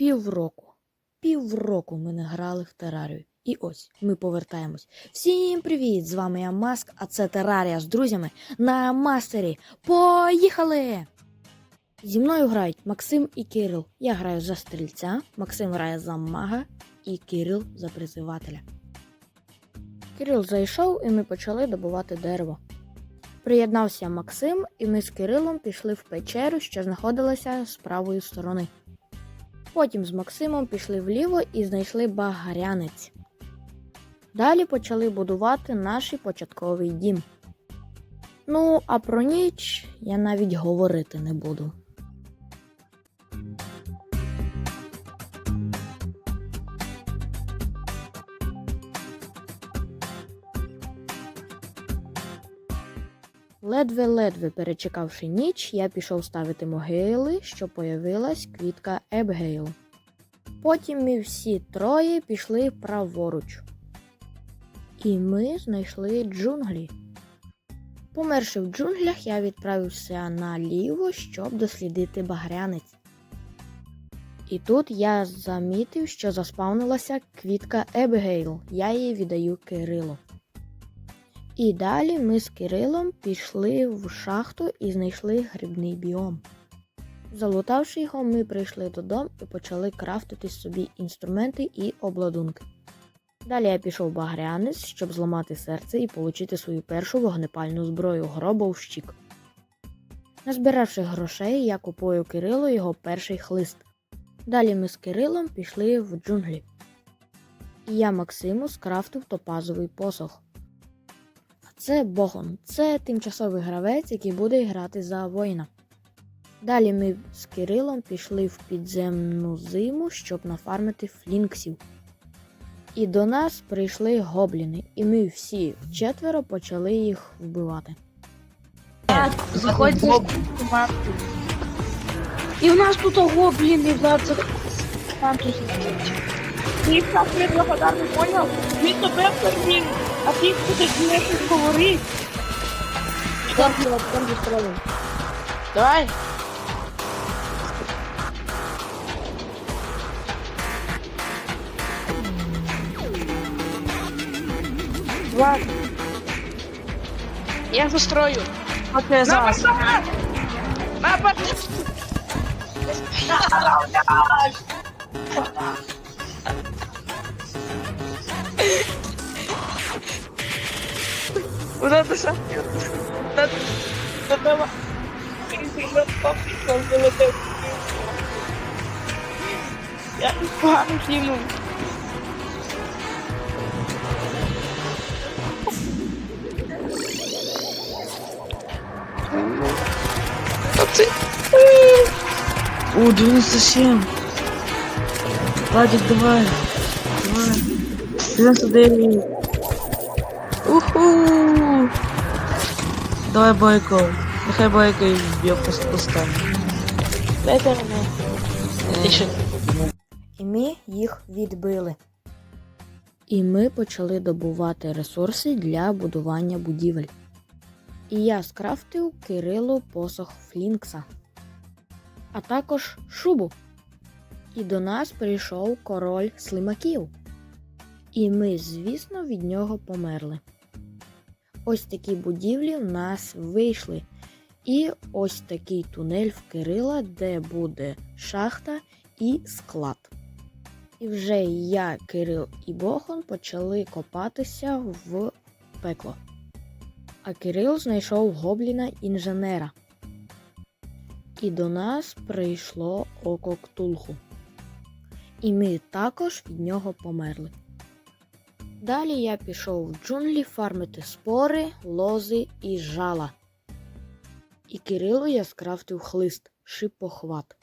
Півроку. Півроку ми не грали в терарію. І ось ми повертаємось. Всім привіт! З вами я Маск, а це терарія з друзями на мастері. Поїхали! Зі мною грають Максим і Кирил. Я граю за стрільця, Максим грає за мага і Кирил за призивателя. Кирил зайшов і ми почали добувати дерево. Приєднався Максим, і ми з Кирилом пішли в печеру, що знаходилася з правої сторони. Потім з Максимом пішли вліво і знайшли багарянець. Далі почали будувати наш початковий дім. Ну, а про ніч я навіть говорити не буду. Ледве-ледве перечекавши ніч, я пішов ставити могили, що появилась квітка Ебгейл. Потім ми всі троє пішли праворуч. І ми знайшли джунглі. Померши в джунглях, я відправився наліво, щоб дослідити багрянець. І тут я замітив, що заспавнилася квітка Ебгейл. Я її віддаю Кирилу. І далі ми з Кирилом пішли в шахту і знайшли грибний біом. Залутавши його, ми прийшли додому і почали крафтити собі інструменти і обладунки. Далі я пішов багрянець, щоб зламати серце і отримати свою першу вогнепальну зброю гробовщик. Назбиравши грошей, я купую Кирилу його перший хлист. Далі ми з Кирилом пішли в джунглі. І я Максиму скрафтив топазовий посох. Це Богон, це тимчасовий гравець, який буде грати за воїна. Далі ми з Кирилом пішли в підземну зиму, щоб нафармити флінксів. І до нас прийшли гобліни, і ми всі четверо почали їх вбивати. Заходьте в. І в нас тут гобліни, да, це команду Ти так неблагодарний поняв? Він тебе перевів, а ти будеш не говорити. Там там зі сторони. Давай. Два. Я застрою. Окей, На зараз. пацана! На пацана! Куда сам? Та та давай. Я погано кинув. Та ти... О, 97. Владик, давай. Давай. 99. Уху. Давай бойко. Нехай бойко і вб'є пуста. Дайте мене. І ми їх відбили. І ми почали добувати ресурси для будування будівель. І я скрафтив Кирилу посох Флінкса, а також шубу. І до нас прийшов король слимаків. І ми, звісно, від нього померли. Ось такі будівлі в нас вийшли. І ось такий тунель в Кирила, де буде шахта і склад. І вже я, Кирил і Бохон почали копатися в пекло. А Кирил знайшов гобліна інженера. І до нас прийшло око Ктулху. І ми також від нього померли. Далі я пішов в джунглі фармити спори, лози і жала. І Кирилу я скрафтив хлист шипохват.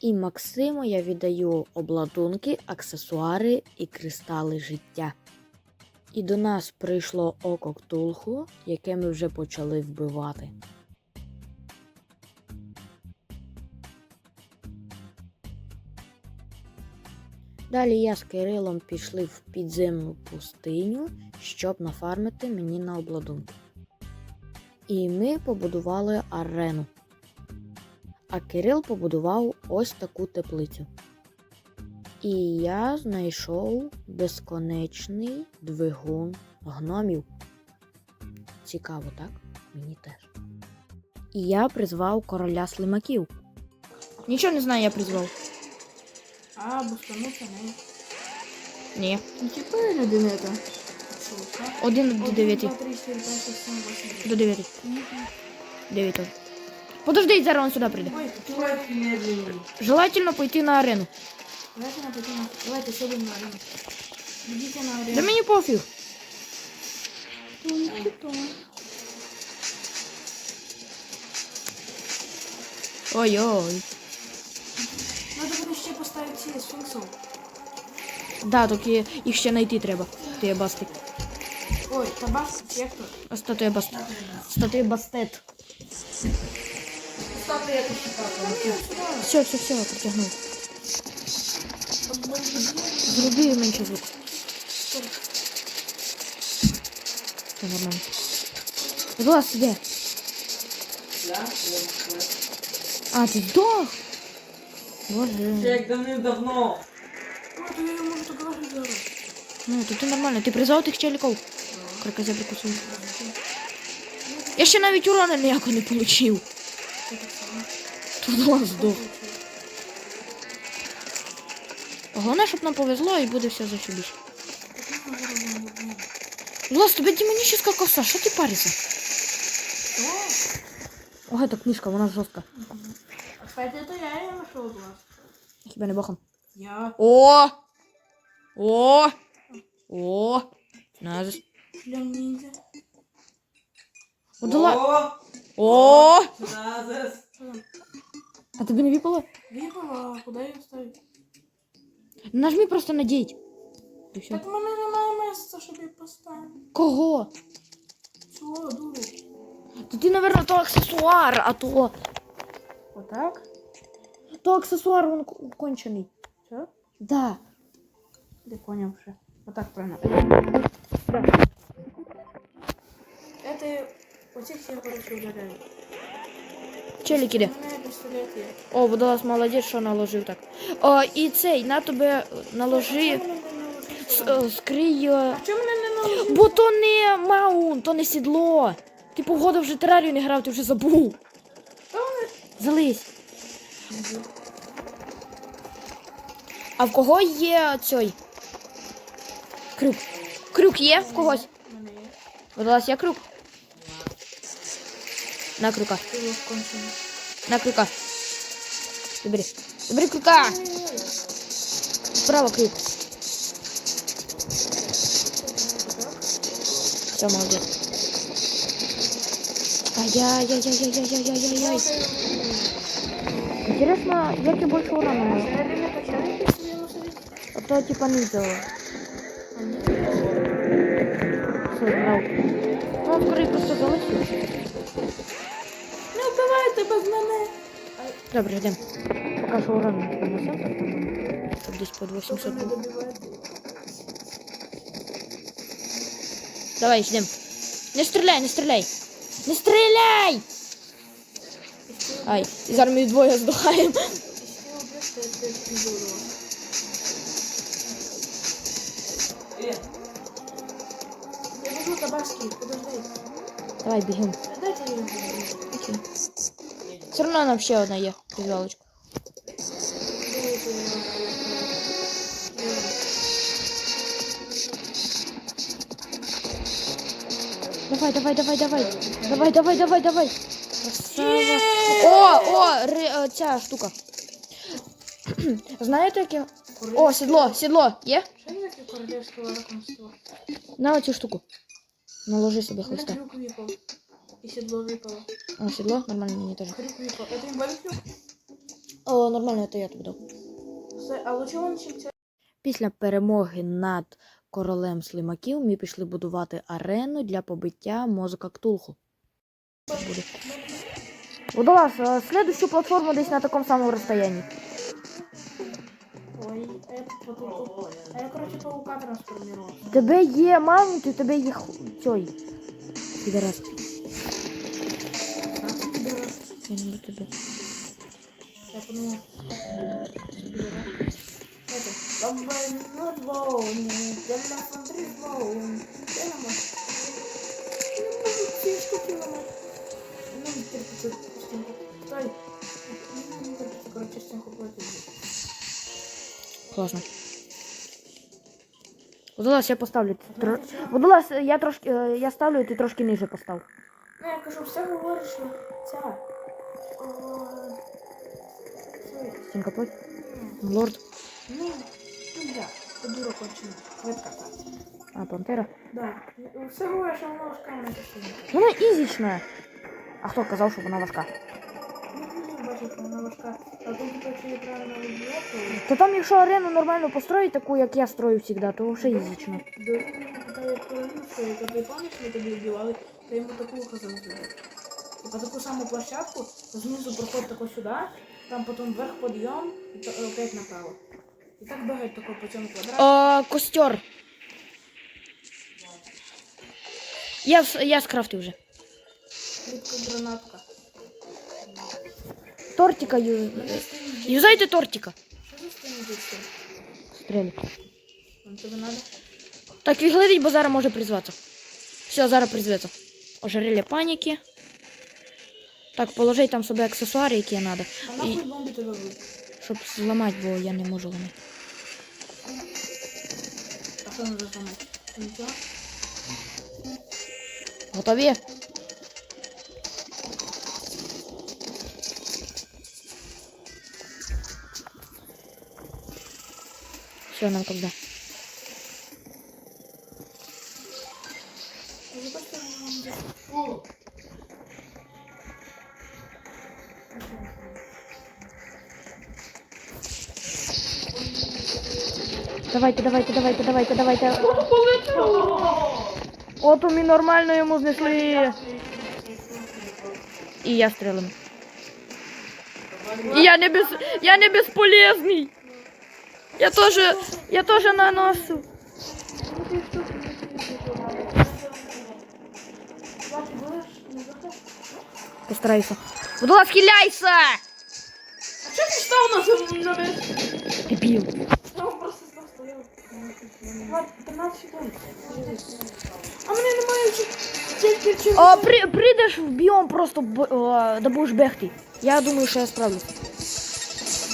І Максиму я віддаю обладунки, аксесуари і кристали життя. І до нас прийшло око Ктулху, яке ми вже почали вбивати. Далі я з Кирилом пішли в підземну пустиню, щоб нафармити мені на обладунки. І ми побудували арену. А Кирил побудував ось таку теплицю. І я знайшов безконечний двигун гномів. Цікаво, так? Мені теж. І я призвав короля слимаків. Нічого не знаю, я призвав. А, бустануться не. Ні. Ну, типа один это. Один до дев'яти. 2, 3, 4, 5, 6, 7, 8, До дев'яти. Дев'ять теж. Подожди, зараз він сюди прийде. Желательно пойти на арену. На пойти на... Давайте сядем на арену. Идите на арену. Да мені пофіг. Ой-ой. Поставити ці сфінксов. Да, тільки їх ще знайти треба. Статуя басти. Ой, табас, як то? Статуя басти. Статуя бастет. Ставте я посчитав. Все, все, все, протягнув. Зроби менше звук. Все нормально. Глаз іде. А, ти здох? Боже. Як давним-давно. Ну, то я можу договорити зараз. Ну, то ти нормально. Ти призвав тих челіков? Кракозя прикусив. Я ще навіть урона ніякого не получив. Тут глаз здох. Головне, щоб нам повезло і буде все зашибіш. Влас, тебе демоническая коса, що ти паришся? Ого, та книжка, вона жорстка. Кстати, это я ее нашел от вас. Хіба не бахом. Я. О! О! О! Назис. Шлем ниндзя. Удала. О! Назис. А тобі не випало? Випала, а куда ее ставить? Нажми просто надіть. І все. Так в мене немає місця, щоб її поставити. Кого? Чого, дуру? Та ти, наверное, то аксесуар, а то. Отак? То аксесуар, він кончений. Все? Да. Я понял вже. Отак правильно. Это оці всі хорошо ударяють. Челік іде. О, водолаз молодець, що наложив так. О, і цей, на тебе наложи. Е, Скрий. е, А чому мене не наложили? Бо то не маунт, то не сідло. Ти погода вже терарію не грав, ти вже забув. Зались. А в кого є цей? Крюк. Крюк є в когось? Водолаз є крюк? На крюка. На крюка. Забери. Забери крюка. Справа крюк. Все, молодец. Ай-яй-яй-яй-яй-яй-яй-яй. Интересно, як я больше урона нанесу? Середини почали після носові? А то типа не сделал. Все, брал. Ну, он скорее просто залетів. Не вбивайте без мене. Добре, йдемо. Поки що урон не нанесем. Щоб десь по 800 не було. добивайте. Давай, йдемо. Не стріляй, не стріляй. Не стріляй! Ай, і зараз ми двоє здохаємо. Якщо вбити, це не здорово. Е, Я візьму табашки, подожди. Давай, бігемо. Дайте їм. Окей. Все одно нам ще одна є фізвалочка. Давай, давай, давай, давай. Давай, давай, давай, давай. Красава. О, о, ри, е, ця штука. Знаєте, яке? О, сідло, сідло. Є? Що є таке? На оцю штуку. Наложи собі хлиста. крюк випав. І сідло випало. А, сідло? Нормально, мені теж. Крюк випав. Это не болить крюк? О, нормально, це я тобі дав. Все, а лучше вон чим? Після перемоги над королем слимаків ми пішли будувати арену для побиття мозка Ктулху. Водолаз, следующую платформу десь на такому самому розстоянні. Ой. А я, короче, паука трансформировал. Тебе є і в тебе є ху- цей. Підарас. Я не тебе. Я подумал. Это. Терпіться, коротше, стінку платить. Класно. Водолаз, я поставлю. Тро... Водолаз, я трошки. е, Я ставлю, ти трошки ниже постав. Ну, я кажу, все говориш, що ця. Стінка плоть. Лорд. Ну, ну, дура кончена. Квитка так. А, пантера. Да. Все говориш, що вона на частині. Вона ізічна. А хто казав, що вона важка? Та там, якщо арену нормально построїть, таку, як я строю завжди, то вже ізічно. Та як половину свою, то ти пам'ятаєш, ми тобі вбивали, то йому таку казав зробити. Типа таку саму площадку, знизу проход тако сюди, там потім вверх підйом і опять направо. І так бігають тако по цьому квадрату. Костер. Я, я скрафтив вже. Гранатка. Тортика ю... Юзайте тортика. Вам тебе надо? Так, відгладіть, бо зараз може призватися. Все, зараз призветься. Ожерелье паніки. Так, положи там собі аксесуари, які треба, А нахуй бомби тебе щоб зламати, бо я не можу ламати. А що надо зламати? Готові? Все, нам когда. Давайте, давайте, давайте, давайте, давайте. От ми нормально йому знесли. І я стрілим. Я не без. Я не безполезний. Я тоже. Я тоже наношу. Постарайся. Будь ласка, хиляйся! А чого ти став на 13 секунд. А мене немає чи... О, при, прийдеш в біом просто б- о, да будеш бегти. Я думаю, що я справлюсь.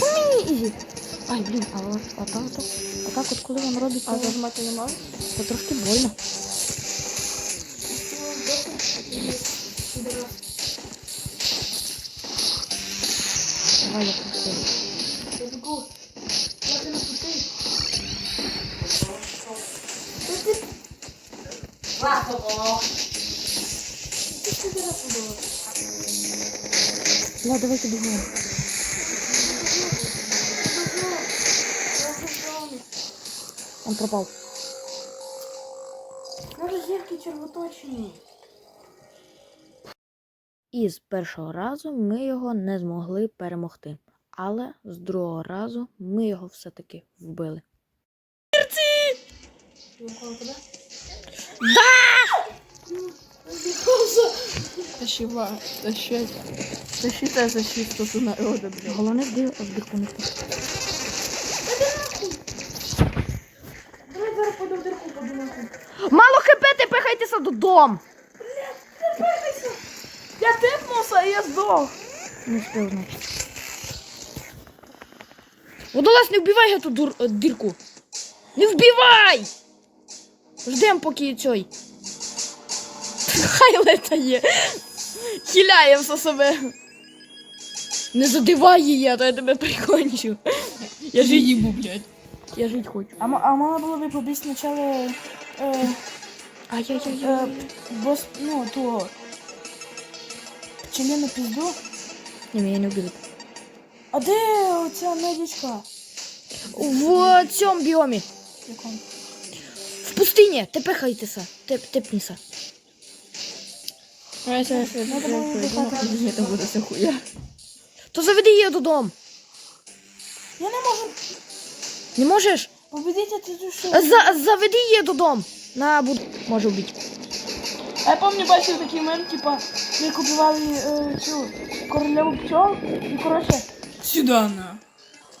По мені ізі. Ай, блін, а, от- а, так, от, а так от коли він робить, А то, зажмати не можеш? то трошки больно. Давай я просто. Я бегу. Я пропав. Може зірки червоточені. І з першого разу ми його не змогли перемогти. Але з другого разу ми його все-таки вбили. Якого куди? Тащила, тащать. Тащите защиту народа, блядь. Головне вбив Мало хп, ти пихайтеся додому! Я тепнувся і я здох. Не встиг, значить. Водолаз, не вбивай эту дур... е, дірку. Не вбивай! Ждем, поки цей. Хай летає. Хиляє все себе. Не задивай її, а то я тебе прикончу. Я жить, їбу, блядь. Я жить хочу. А, а мало було би побити спочатку е, е, Ай-яй-яй. бос, ну, то пчелину пізду. Ні, мене не вбили. А де оця медичка? В цьому біомі. Якому? В пустині. Ти пихайтеся. Теп, тепніся. Ай, це все хуя. То заведи її додому. Я не можу Не можеш? победити ти тут? За, заведи її додому. На буду. Може вбити. А я пам'ятаю, бачив такий мем, типа, як убивали е, цю королеву пчел, і коротше, Сюда на.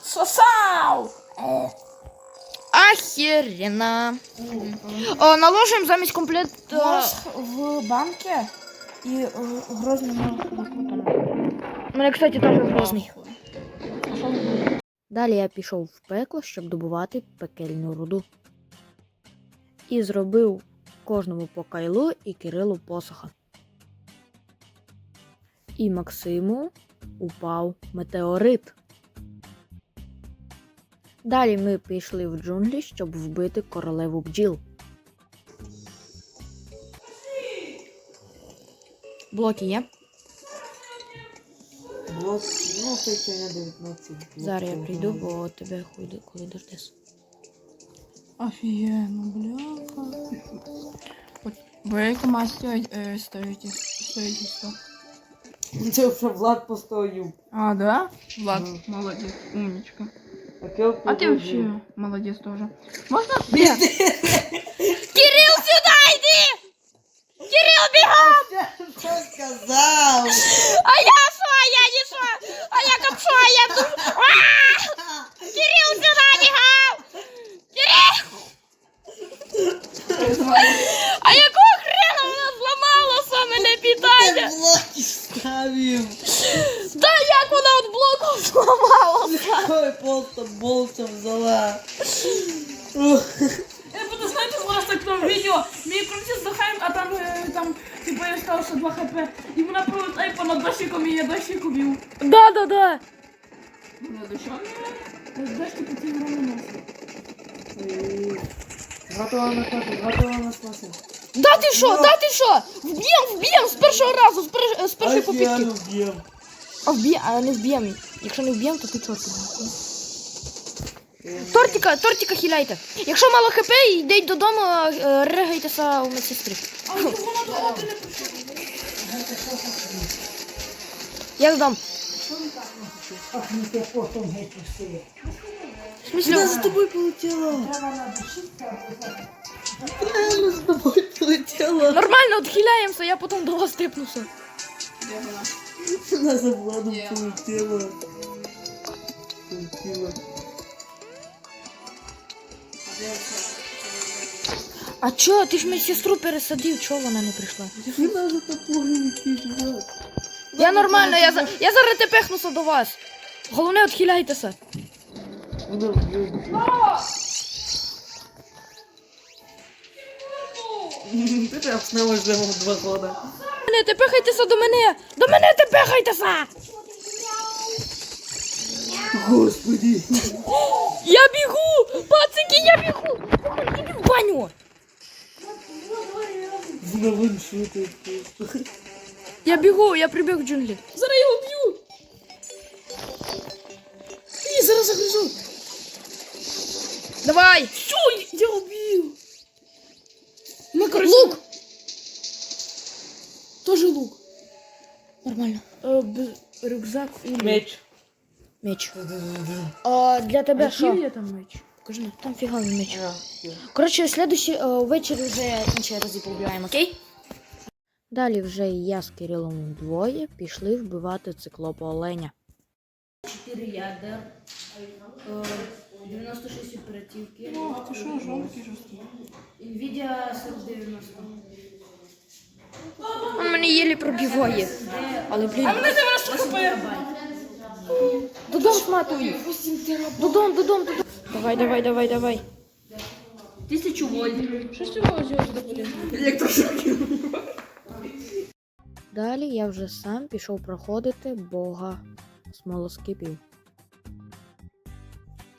сосав! Е. О, наложим замість комплект. е, Мозг в банке і е, грозний мозг. У мене, кстати, теж грозний. Далі я пішов в пекло, щоб добувати пекельну руду. І зробив кожному по кайлу і Кирилу посоха. І Максиму упав метеорит. Далі ми пішли в джунглі, щоб вбити королеву бджіл. Блоки є? Блок, ну, хоча я 19. Зараз я прийду, бо тебе хуй коли дождеш. Офігенно, бляха. Ви яку масті е, стоїте? Стоїте що? Це вже Влад постою. А, да? Влад, Ну. молодець, умничка. А, Кел А ты подожди. вообще молодец тоже. Можно? Кирил, Дощик по цій громі Готова на кашу, готова на спасу. Да ти що? Да ти що? Вб'єм, вб'єм з першого разу, з, пер... з першої попітки. Офігенно б'єм. А вб'єм, а не вб'єм. Якщо не вб'єм, то ти чорт. Тортика, тортика хиляйте. Якщо мало хп, йдіть додому, е, ригайтеся у медсестрі. А вона до хати не прийшла. Я додам. В смысле? Вона за тобою полетіла. Реально за тобою полетіла. Нормально, відхиляємося, я потім до вас вона? Вона за Владом Є. полетіла. Полетіла. А чо, ти ж медсестру пересадив, чого вона не прийшла? Летить, Влад. Я нормально, я, за... я зараз тепехнуся до вас. Головне, відхиляйтеся. Ти там знову ждемо два года. Не тепехайтеся до мене! До мене тепехайтеся! Господи. Я бігу! Пацики, я бігу! Іди в баню! Ваншотить просто. Я бігу, я прибіг в джунглі. Зараз я Давай! Що? Я убив. Ми, коротше, Лук! Тоже лук. Нормально. Е, б- рюкзак лук. Меч. Меч. А для тебе що? є там меч? Покажи, там фіговий меч. А, всё. Коротше, слідуючий е, ввечері вже інші рази побігаємо, окей? Далі вже я з Кирилом вдвоє пішли вбивати циклопа оленя. 4 ядер. 96 оперативки. Ох, ти що, жовтий жорсткий. Nvidia 790. Он мене єлі пробиває. Але блін. А мене 90 хп. Додому сматуй. Додому, додому, додому. Давай, давай, давай, давай. Тисячу вольт. Що з цього взяти сюди полізти? Далі я вже сам пішов проходити бога смолоскипів.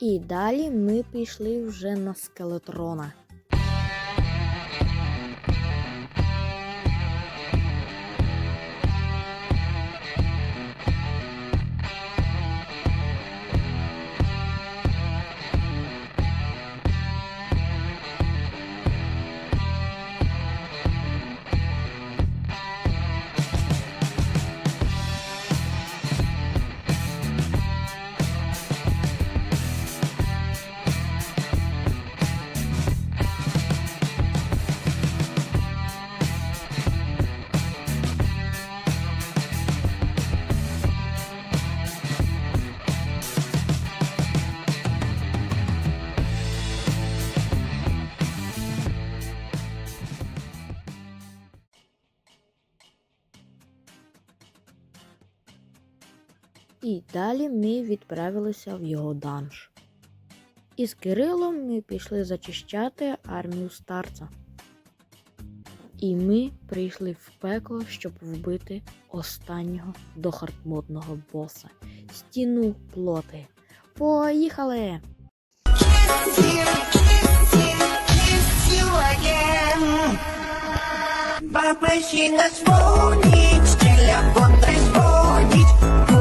І далі ми пішли вже на скелетрона. І далі ми відправилися в його данж. І з Кирилом ми пішли зачищати армію старца. І ми прийшли в пекло, щоб вбити останнього дохартмодного боса стіну плоти. Поїхали! Звонить, телефон трезвонить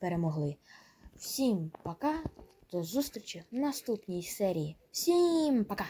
перемогли. Всім пока, до зустрічі в наступній серії. Всім пока!